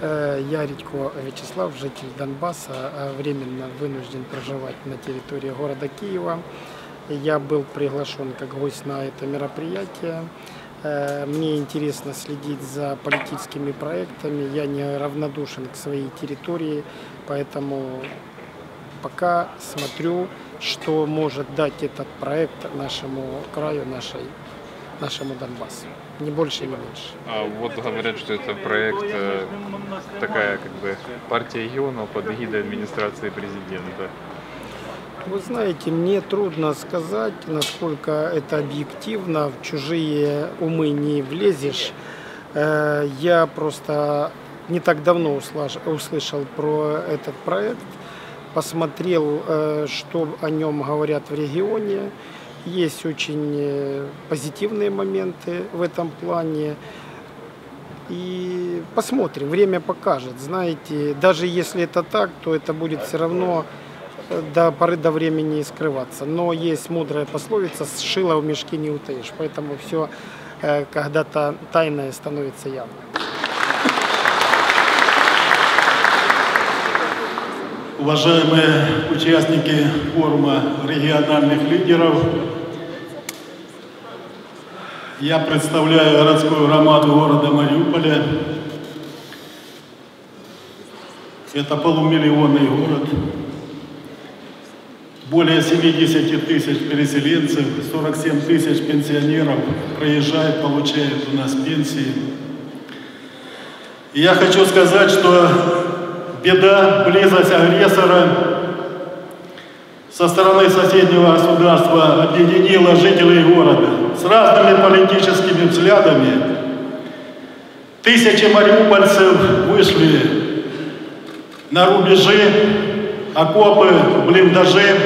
Э, Я Редько Вячеслав, житель Донбасса, а временно вынужден проживать на территории города Киева. Я был приглашен как гость на это мероприятие. Э, Мне интересно следить за политическими проектами. Я не равнодушен к своей территории, поэтому пока смотрю, что может дать этот проект нашему краю, нашей, нашему Донбассу. Не больше не меньше. А вот говорят, что это проект, э, такая как бы партия регионов под эгидой администрации президента. Вы знаете, мне трудно сказать, насколько это объективно. В чужие умы не влезешь. Э, Я просто не так давно услышал про этот проект, посмотрел, э, что о нем говорят в регионе. Есть очень э, позитивные моменты в этом плане. И посмотрим, время покажет. Знаете, даже если это так, то это будет все равно э, до поры до времени скрываться. Но есть мудрая пословица «с шила в мешке не утаишь». Поэтому все когда-то тайное становится явным. Уважаемые участники форума региональных лидеров, я представляю городскую громаду города Мариуполя. Это полумиллионный город, более 70 тысяч переселенцев, 47 тысяч пенсионеров проезжают, получают у нас пенсии. И я хочу сказать, что беда, близость агрессора со стороны соседнего государства объединила жителей города. С разными политическими взглядами. Тысячи мариупольцев вышли на рубежи, окопы, блиндажи,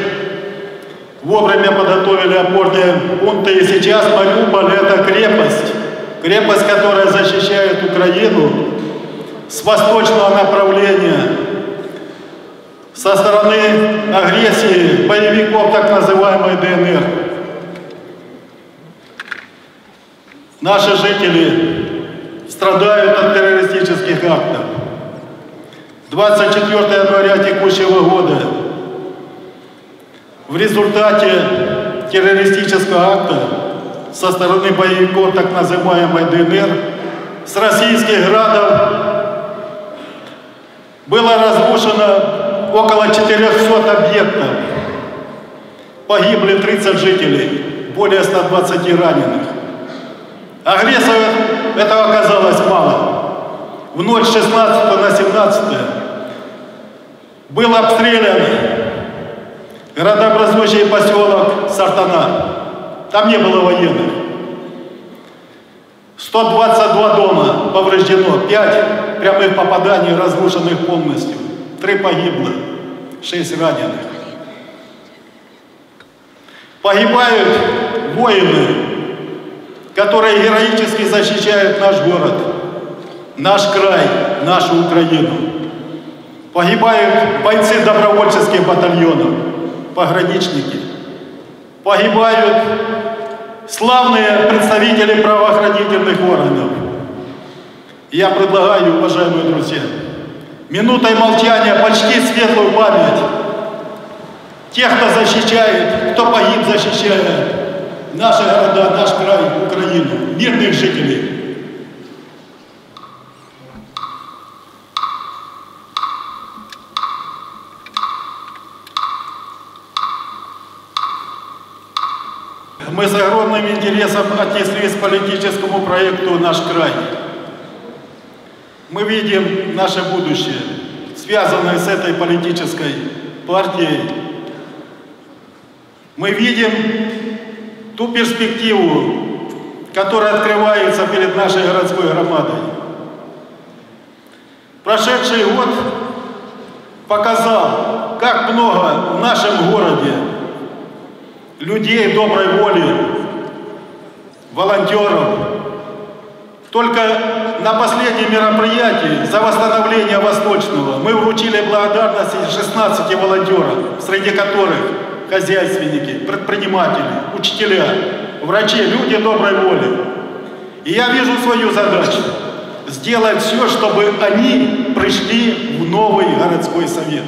вовремя подготовили опорные пункты, и сейчас Мариуполь – это крепость, крепость, которая защищает Украину с восточного направления, со стороны агрессии боевиков так называемой ДНР. Наши жители страдают от террористических актов. 24 января текущего года в результате террористического акта со стороны боевиков так называемой ДНР с российских градов было разрушено около 400 объектов. Погибли 30 жителей, более 120 раненых. Агрессоров этого оказалось мало. В ночь 16 на 17 был обстрелян городообразующий поселок Сартана. Там не было военных. 122 дома повреждено, 5 прямых попаданий разрушенных полностью, 3 погибло, 6 раненых. Погибают воины, которые героически защищают наш город, наш край, нашу Украину. Погибают бойцы добровольческих батальонов, пограничники. Погибают славные представители правоохранительных органов. Я предлагаю, уважаемые друзья, минутой молчания почти светлую память тех, кто защищает, кто погиб, защищая наши города, наш край, Украину, мирных жителей. Мы с огромным интересом отнеслись к политическому проекту «Наш край». Мы видим наше будущее, связанное с этой политической партией. Мы видим ту перспективу, которая открывается перед нашей городской громадой. Прошедший год показал, как много в нашем городе людей доброй воли, волонтеров. Только на последнем мероприятии за восстановление Восточного мы вручили благодарности 16 волонтеров, среди которых хозяйственники, предприниматели, учителя, врачи, люди доброй воли. И я вижу свою задачу – сделать все, чтобы они пришли в новый городской совет.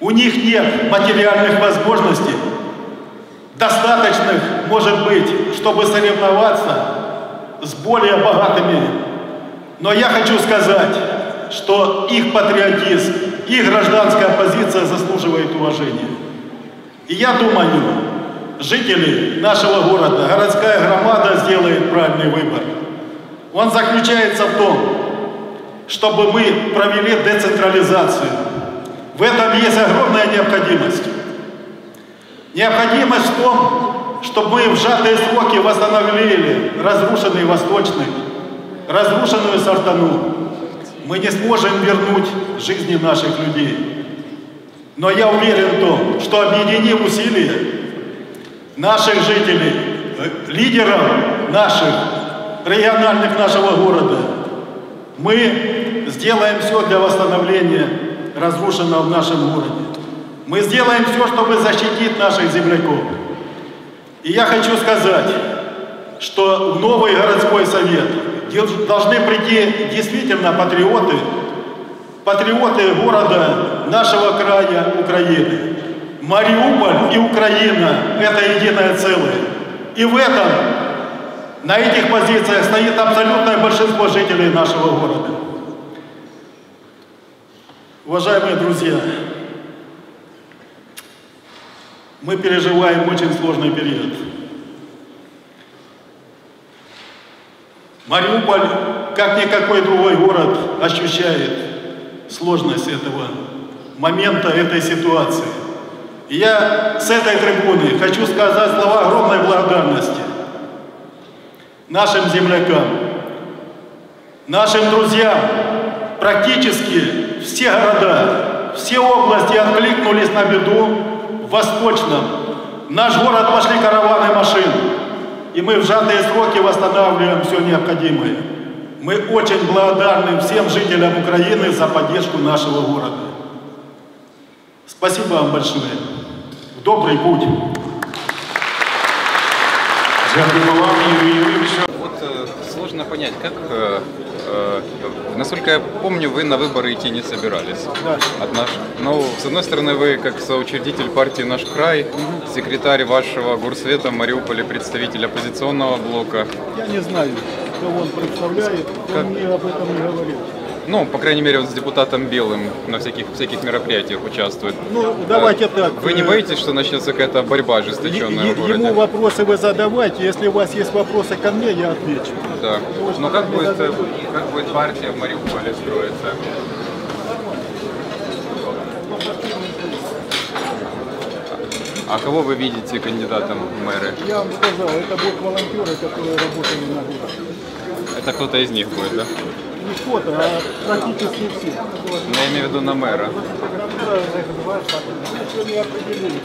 У них нет материальных возможностей, достаточных, может быть, чтобы соревноваться с более богатыми. Но я хочу сказать, что их патриотизм, их гражданская позиция заслуживает уважения. И я думаю, жители нашего города, городская громада сделает правильный выбор. Он заключается в том, чтобы мы провели децентрализацию. В этом есть огромная необходимость. Необходимость в том, чтобы мы в сжатые сроки восстановили разрушенный Восточный, разрушенную Сартану. Мы не сможем вернуть жизни наших людей. Но я уверен в том, что объединив усилия наших жителей, э, лидеров наших региональных нашего города, мы сделаем все для восстановления разрушенного в нашем городе. Мы сделаем все, чтобы защитить наших земляков. И я хочу сказать, что в новый городской совет должны прийти действительно патриоты, патриоты города нашего края Украины. Мариуполь и Украина – это единое целое. И в этом, на этих позициях стоит абсолютное большинство жителей нашего города. Уважаемые друзья, мы переживаем очень сложный период. Мариуполь, как никакой другой город, ощущает сложность этого момента, этой ситуации. И я с этой трибуны хочу сказать слова огромной благодарности нашим землякам, нашим друзьям. Практически все города, все области откликнулись на беду Восточном. В наш город вошли караваны машин и мы в сжатые сроки восстанавливаем все необходимое. Мы очень благодарны всем жителям Украины за поддержку нашего города. Спасибо вам большое. В добрый путь. Дякуємо вам, Юрій Юрійович. Вот э, сложно понять, как, э, э, насколько я помню, вы на выборы идти не собирались. От наш... Ну, с одной стороны, вы как соучредитель партии «Наш край», секретарь вашего горсвета в Мариуполе, представитель оппозиционного блока. Я не знаю, кого он представляет, он Как? мне об этом не говорил. Ну, по крайней мере, вот с депутатом Белым на всяких, всяких мероприятиях участвует. Ну, давайте Э, так. Вы не э, боитесь, что начнется какая-то борьба ожесточенная е- в городе? Ему вопросы вы задавайте, если у вас есть вопросы ко мне, я отвечу. Да. Может, Но как будет, э, как будет партия в Мариуполе строиться? А кого вы видите кандидатом в мэры? Я вам сказал, это будут волонтеры, которые работали на город. Это кто-то из них будет, да? Не кто-то, а практически все. Я имею в виду на мэра. Еще не определили.